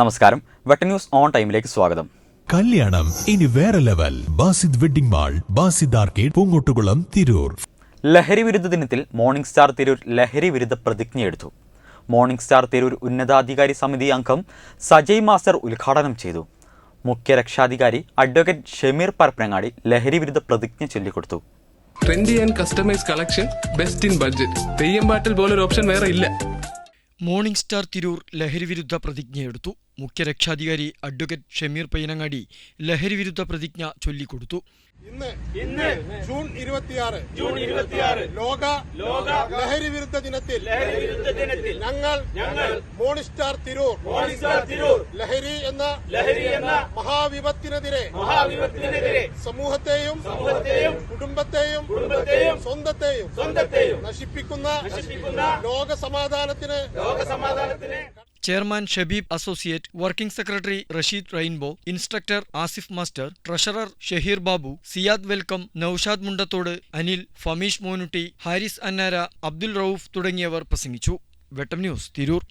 നമസ്കാരം. വെട്ട news on ടൈമിലേക്ക് സ്വാഗതം. കല്യാണം ഇനി വേറെ level. Basid wedding mall Basid arcade Poongottukulam Tirur. ലഹരി വിരുദ്ധ ദിനത്തിൽ മോർണിംഗ് സ്റ്റാർ തിരൂർ ലഹരി വിരുദ്ധ പ്രതിജ്ഞയെടുത്തു മോർണിംഗ് സ്റ്റാർ തിരൂർ ഉന്നതാധികാരി സമിതി അംഗം സജയ് മാസ്റ്റർ ഉദ്ഘാടനം ചെയ്തു. മുഖ്യ രക്ഷാധികാരി അഡ്വക്കേറ്റ് ഷമീർ പരപ്പനങ്ങാടി ലഹരി വിരുദ്ധ പ്രതിജ്ഞ ചൊല്ലിക്കൊടുത്തു. Trendy and customise collection best in budget Theyyam പാട്ടിൽ പോലൊരു ഓപ്ഷൻ വേറെ ഇല്ല. മോർണിംഗ് സ്റ്റാർ തിരൂർ ലഹരി ലഹരിവിരുദ്ധ പ്രതിജ്ഞയെടുത്തു മുഖ്യ രക്ഷാധികാരി അഡ്വക്കേറ്റ് ഷമീർ പയ്യനങ്ങാടി ലഹരിവിരുദ്ധ പ്രതിജ്ഞ ചൊല്ലിക്കൊടുത്തു. ഇന്ന് ഇന്ന് ജൂൺ ഇരുപത്തിയാറ് ജൂൺ ഇരുപത്തിയാറ് ലോക ലോക ലഹരി വിരുദ്ധ ദിനത്തിൽ ലഹരി വിരുദ്ധ ദിനത്തിൽ ഞങ്ങൾ ഞങ്ങൾ മോണിസ്റ്റാർ തിരൂർ മോണിസ്റ്റാർ തിരൂർ ലഹരി എന്ന ലഹരി എന്ന മഹാവിപത്തിനെതിരെ മഹാവിപത്തിനെതിരെ സമൂഹത്തെയും സമൂഹത്തെയും കുടുംബത്തെയും കുടുംബത്തെയും സ്വന്തത്തെയും സ്വന്തത്തെയും നശിപ്പിക്കുന്ന നശിപ്പിക്കുന്ന ലോക സമാധാനത്തിന് ലോക സമാധാനത്തിന് chairman Shabeeb associate working secretary Rasheed rainbow instructor Asif master treasurer Shaheer Babu Siyad welcome Naushad Mundathode Anil Fameesh Monutty Haris Annara Abdul Rauf തുടങ്ങിയവർ പ്രസംഗിച്ചു. വെട്ടം ന്യൂസ് തിരൂർ.